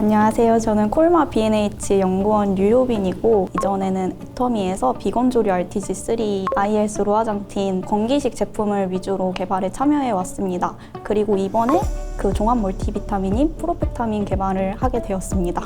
안녕하세요. 저는 콜마 B&H 연구원 유효빈이고 이전에는 애터미에서 비건 조류 RTG3 IS로 화장팀 건기식 제품을 위주로 개발에 참여해 왔습니다. 그리고 이번에 그 종합 멀티비타민인 프로펙타민 개발을 하게 되었습니다.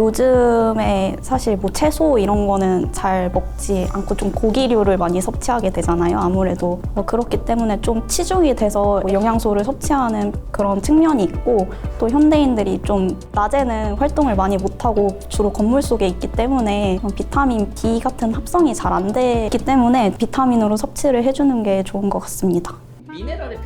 요즘에 사실 뭐 채소 이런 거는 잘 먹지 않고 좀 고기류를 많이 섭취하게 되잖아요. 아무래도 어, 그렇기 때문에 좀 치중이 돼서 영양소를 섭취하는 그런 측면이 있고 또 현대인들이 좀 낮에는 활동을 많이 못하고 주로 건물 속에 있기 때문에 비타민 D 같은 합성이 잘 안 되기 때문에 비타민으로 섭취를 해주는 게 좋은 것 같습니다. 미네랄의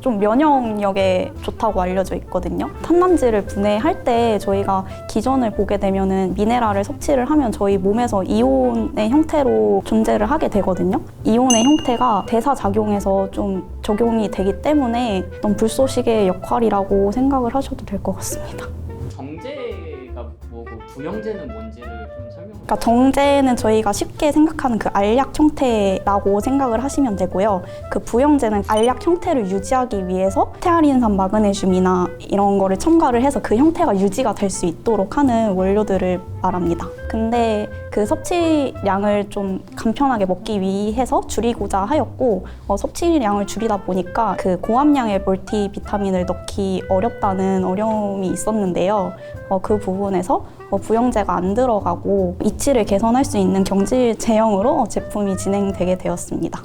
좀 면역력에 좋다고 알려져 있거든요. 탄남질을 분해할 때 저희가 기전을 보게 되면은 미네랄을 섭취를 하면 저희 몸에서 이온의 형태로 존재를 하게 되거든요. 이온의 형태가 대사 작용에서 좀 적용이 되기 때문에 어떤 불쏘시개의 역할이라고 생각을 하셔도 될 것 같습니다. 정제 가 뭐고 부영제는 뭔지를 좀 설명. 그러니까 정제는 저희가 쉽게 생각하는 그 알약 형태라고 생각을 하시면 되고요. 그 부영제는 알약 형태를 유지하기 위해서 테아린산 마그네슘이나 이런 거를 첨가를 해서 그 형태가 유지가 될 수 있도록 하는 원료들을 말합니다. 근데 그 섭취량을 좀 간편하게 먹기 위해서 줄이고자 하였고 어, 섭취량을 줄이다 보니까 그 고함량의 멀티 비타민을 넣기 어렵다는 어려움이 있었는데요. 어, 그 부분에서 어, 부영제가 안 들어가고 이치를 개선할 수 있는 경질 제형으로 제품이 진행되게 되었습니다.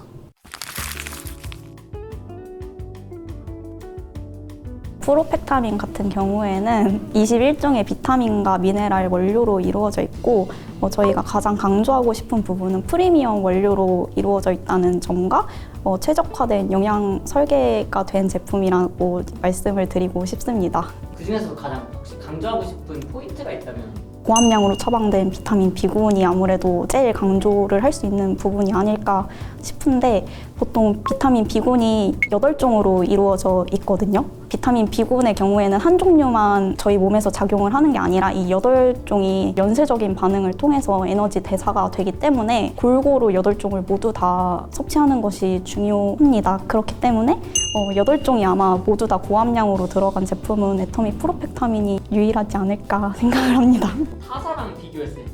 프로펙타민 같은 경우에는 21종의 비타민과 미네랄 원료로 이루어져 있고 어, 저희가 가장 강조하고 싶은 부분은 프리미엄 원료로 이루어져 있다는 점과 어, 최적화된 영양 설계가 된 제품이라고 말씀을 드리고 싶습니다. 그 중에서도 가장 혹시 강조하고 싶은 포인트가 있다면 고함량으로 처방된 비타민 B군이 아무래도 제일 강조를 할 수 있는 부분이 아닐까 싶은데 보통 비타민 B군이 8종으로 이루어져 있거든요. 비타민 B군의 경우에는 한 종류만 저희 몸에서 작용을 하는 게 아니라 이 8종이 연쇄적인 반응을 통해서 에너지 대사가 되기 때문에 골고루 8종을 모두 다 섭취하는 것이 중요합니다. 그렇기 때문에 어, 8종이 아마 모두 다 고함량으로 들어간 제품은 애터미 프로펙타민이 유일하지 않을까 생각을 합니다. 타사랑 비교했을 때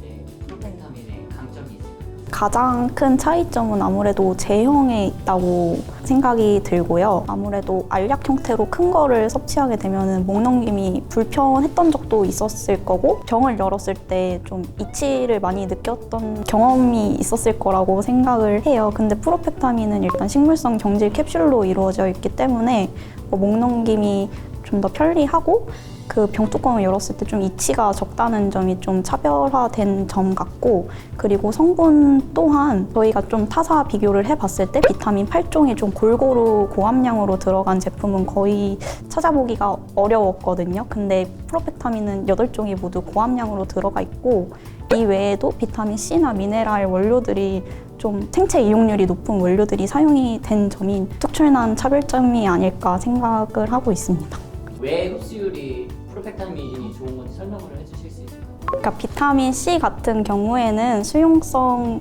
가장 큰 차이점은 아무래도 제형에 있다고 생각이 들고요. 아무래도 알약 형태로 큰 거를 섭취하게 되면 목 넘김이 불편했던 적도 있었을 거고 병을 열었을 때 좀 이치를 많이 느꼈던 경험이 있었을 거라고 생각을 해요. 근데 프로펙타민은 일단 식물성 경질 캡슐로 이루어져 있기 때문에 뭐 목 넘김이 좀 더 편리하고 그 병뚜껑을 열었을 때 좀 이치가 적다는 점이 좀 차별화된 점 같고 그리고 성분 또한 저희가 좀 타사 비교를 해봤을 때 비타민 8종이 좀 골고루 고함량으로 들어간 제품은 거의 찾아보기가 어려웠거든요. 근데 프로펙타민은 8종이 모두 고함량으로 들어가 있고 이 외에도 비타민 C나 미네랄 원료들이 좀 생체 이용률이 높은 원료들이 사용이 된 점이 특출난 차별점이 아닐까 생각을 하고 있습니다. 왜 흡수율이 프로펙타민이 좋은 건지 설명을 해주실 수 있을까요? 그러니까 비타민 C 같은 경우에는 수용성의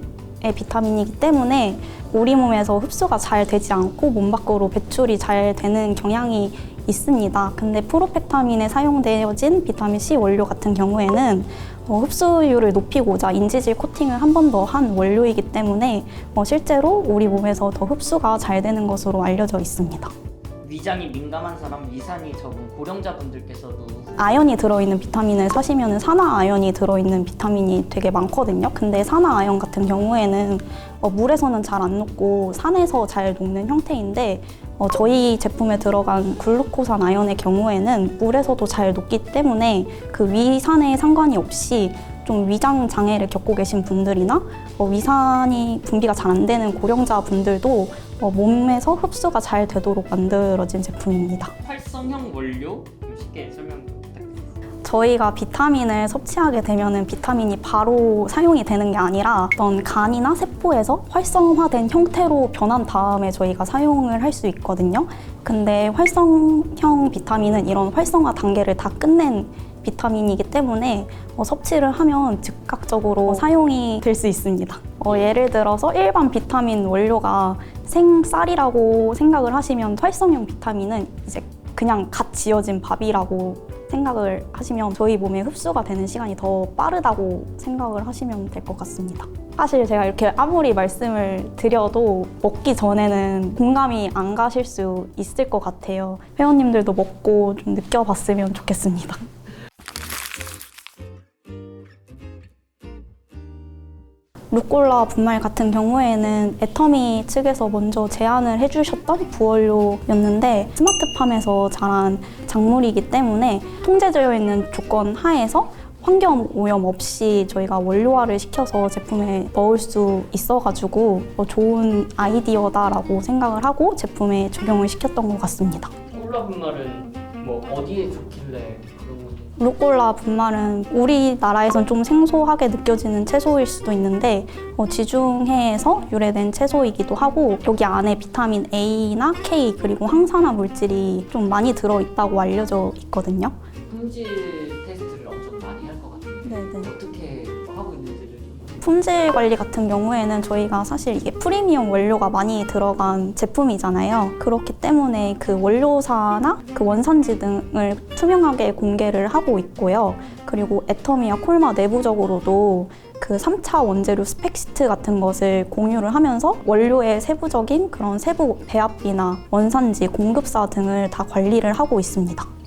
비타민이기 때문에 우리 몸에서 흡수가 잘 되지 않고 몸 밖으로 배출이 잘 되는 경향이 있습니다. 근데 프로펙타민에 사용되어진 비타민 C 원료 같은 경우에는 어, 흡수율을 높이고자 인지질 코팅을 한 번 더 한 원료이기 때문에 어, 실제로 우리 몸에서 더 흡수가 잘 되는 것으로 알려져 있습니다. 위장이 민감한 사람, 위산이 적은 고령자분들께서도 아연이 들어있는 비타민을 사시면 산화 아연이 들어있는 비타민이 되게 많거든요. 근데 산화 아연 같은 경우에는 어, 물에서는 잘 안 녹고 산에서 잘 녹는 형태인데 어, 저희 제품에 들어간 글루코산 아연의 경우에는 물에서도 잘 녹기 때문에 그 위산에 상관이 없이 좀 위장 장애를 겪고 계신 분들이나 어, 위산이 분비가 잘 안 되는 고령자 분들도 어, 몸에서 흡수가 잘 되도록 만들어진 제품입니다. 활성형 원료 좀 쉽게 설명 부탁드립니다. 저희가 비타민을 섭취하게 되면은 비타민이 바로 사용이 되는 게 아니라 어떤 간이나 세포에서 활성화된 형태로 변한 다음에 저희가 사용을 할 수 있거든요. 근데 활성형 비타민은 이런 활성화 단계를 다 끝낸 비타민이기 때문에 어, 섭취를 하면 즉각적으로 사용이 될 수 있습니다. 어, 예를 들어서 일반 비타민 원료가 생쌀이라고 생각을 하시면 활성형 비타민은 이제 그냥 갓 지어진 밥이라고 생각을 하시면 저희 몸에 흡수가 되는 시간이 더 빠르다고 생각을 하시면 될 것 같습니다. 사실 제가 이렇게 아무리 말씀을 드려도 먹기 전에는 공감이 안 가실 수 있을 것 같아요. 회원님들도 먹고 좀 느껴봤으면 좋겠습니다. 루꼴라 분말 같은 경우에는 애터미 측에서 먼저 제안을 해주셨던 부원료였는데 스마트팜에서 자란 작물이기 때문에 통제되어 있는 조건 하에서 환경 오염 없이 저희가 원료화를 시켜서 제품에 넣을 수 있어가지고 어, 좋은 아이디어다라고 생각을 하고 제품에 적용을 시켰던 것 같습니다. 콜라 분말은 뭐 어디에 좋길래 루꼴라 분말은 우리나라에선 좀 생소하게 느껴지는 채소일 수도 있는데 어, 지중해에서 유래된 채소이기도 하고 여기 안에 비타민 A나 K 그리고 항산화 물질이 좀 많이 들어있다고 알려져 있거든요. 품질 품질 관리 같은 경우에는 저희가 사실 이게 프리미엄 원료가 많이 들어간 제품이잖아요. 그렇기 때문에 그 원료사나 그 원산지 등을 투명하게 공개를 하고 있고요. 그리고 애터미와 콜마 내부적으로도 그 3차 원재료 스펙시트 같은 것을 공유를 하면서 원료의 세부적인 그런 세부 배합비나 원산지, 공급사 등을 다 관리를 하고 있습니다.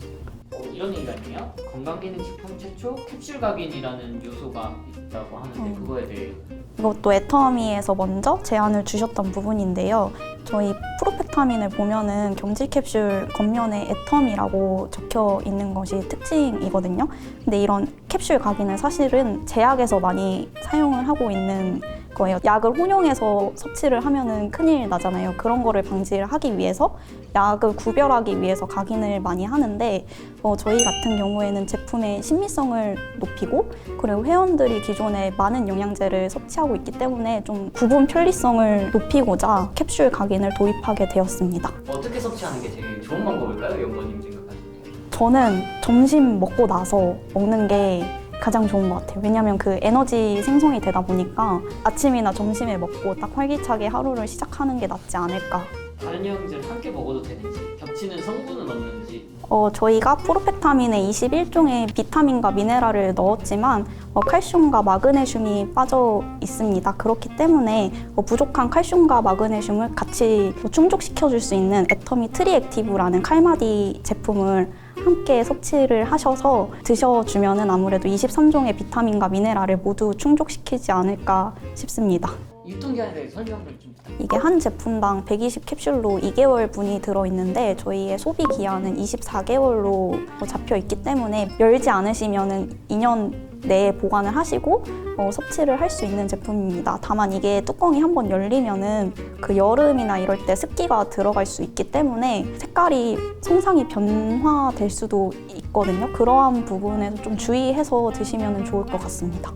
건강기능식품 최초 캡슐 각인이라는 요소가 있다고 하는데 어. 그거에 대해 이것도 애터미에서 먼저 제안을 주셨던 부분인데요. 저희 프로펙타민을 보면은 경질 캡슐 겉면에 애터미라고 적혀 있는 것이 특징이거든요. 근데 이런 캡슐 각인은 사실은 제약에서 많이 사용을 하고 있는 거예요. 약을 혼용해서 섭취를 하면은 큰일 나잖아요. 그런 거를 방지를 하기 위해서 약을 구별하기 위해서 각인을 많이 하는데 어, 저희 같은 경우에는 제품의 신미성을 높이고 그리고 회원들이 기존에 많은 영양제를 섭취하고 있기 때문에 좀 구분 편리성을 높이고자 캡슐 각인을 도입하게 되었습니다. 어떻게 섭취하는 게 제일 좋은 방법일까요? 연구님 생각하실 때? 저는 점심 먹고 나서 먹는 게 가장 좋은 것 같아요. 왜냐하면 그 에너지 생성이 되다 보니까 아침이나 점심에 먹고 딱 활기차게 하루를 시작하는 게 낫지 않을까. 다른 영양제를 함께 먹어도 되는지 겹치는 성분은 없는지 어, 저희가 프로펙타민에 21종의 비타민과 미네랄을 넣었지만 어, 칼슘과 마그네슘이 빠져 있습니다. 그렇기 때문에 어, 부족한 칼슘과 마그네슘을 같이 뭐 충족시켜 줄 수 있는 애터미 트리액티브라는 칼마디 제품을 함께 섭취를 하셔서 드셔주면은 아무래도 23종의 비타민과 미네랄을 모두 충족시키지 않을까 싶습니다. 유통기한에 대해 설명을 좀 부탁드립니다. 이게 한 제품당 120 캡슐로 2개월 분이 들어있는데 저희의 소비 기한은 24개월로 잡혀 있기 때문에 열지 않으시면은 2년 내에 보관을 하시고 어, 섭취를 할 수 있는 제품입니다. 다만 이게 뚜껑이 한번 열리면은 그 여름이나 이럴 때 습기가 들어갈 수 있기 때문에 색깔이 성상이 변화될 수도 있거든요. 그러한 부분에서 좀 주의해서 드시면 좋을 것 같습니다.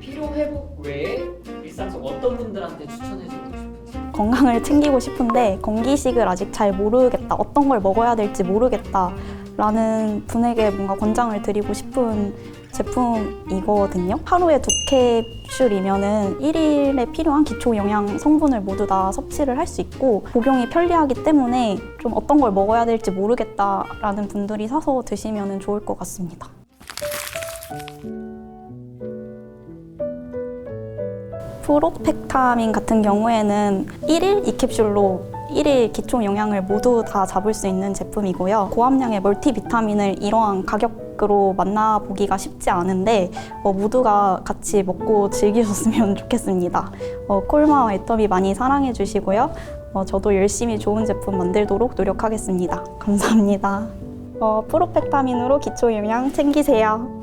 피로 회복 외에 일상 속 어떤 분들한테 추천해주고 싶은지 건강을 챙기고 싶은데 건기식을 아직 잘 모르겠다. 어떤 걸 먹어야 될지 모르겠다. 라는 분에게 뭔가 권장을 드리고 싶은 제품이거든요. 하루에 두 캡슐이면은 1일에 필요한 기초 영양 성분을 모두 다 섭취를 할 수 있고 복용이 편리하기 때문에 좀 어떤 걸 먹어야 될지 모르겠다라는 분들이 사서 드시면 좋을 것 같습니다. 프로펙타민 같은 경우에는 1일 2캡슐로 1일 기초 영양을 모두 다 잡을 수 있는 제품이고요. 고함량의 멀티비타민을 이러한 가격 으로 만나보기가 쉽지 않은데 어, 모두가 같이 먹고 즐기셨으면 좋겠습니다. 어, 콜마와 애터미 많이 사랑해 주시고요. 어, 저도 열심히 좋은 제품 만들도록 노력하겠습니다. 감사합니다. 어, 프로펙타민으로 기초 영양 챙기세요.